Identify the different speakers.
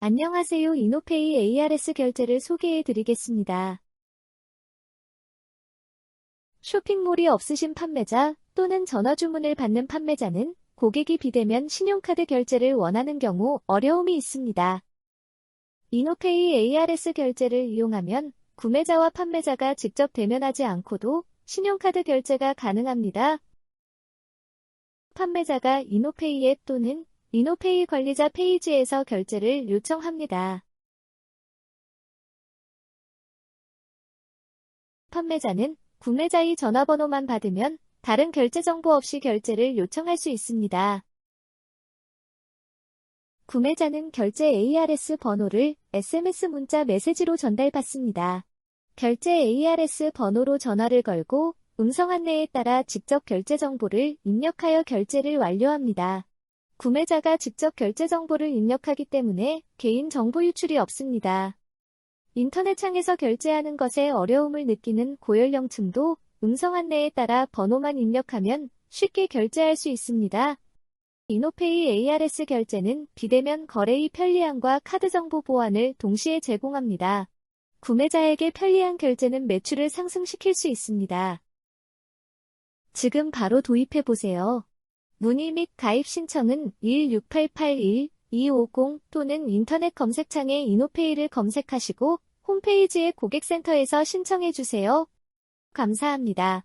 Speaker 1: 안녕하세요. 이노페이 ARS 결제를 소개해 드리겠습니다. 쇼핑몰이 없으신 판매자 또는 전화 주문을 받는 판매자는 고객이 비대면 신용카드 결제를 원하는 경우 어려움이 있습니다. 이노페이 ARS 결제를 이용하면 구매자와 판매자가 직접 대면하지 않고도 신용카드 결제가 가능합니다. 판매자가 이노페이 앱 또는 이노페이 관리자 페이지에서 결제를 요청합니다. 판매자는 구매자의 전화번호만 받으면 다른 결제 정보 없이 결제를 요청할 수 있습니다. 구매자는 결제 ARS 번호를 SMS 문자 메시지로 전달받습니다. 결제 ARS 번호로 전화를 걸고 음성 안내에 따라 직접 결제 정보를 입력하여 결제를 완료합니다. 구매자가 직접 결제 정보를 입력하기 때문에 개인 정보 유출이 없습니다. 인터넷창에서 결제하는 것에 어려움을 느끼는 고연령층도 음성 안내에 따라 번호만 입력하면 쉽게 결제할 수 있습니다. 이노페이 ARS 결제는 비대면 거래의 편리함과 카드 정보 보안을 동시에 제공합니다. 구매자에게 편리한 결제는 매출을 상승시킬 수 있습니다. 지금 바로 도입해 보세요. 문의 및 가입 신청은 16881-250 또는 인터넷 검색창에 이노페이를 검색하시고 홈페이지의 고객센터에서 신청해 주세요. 감사합니다.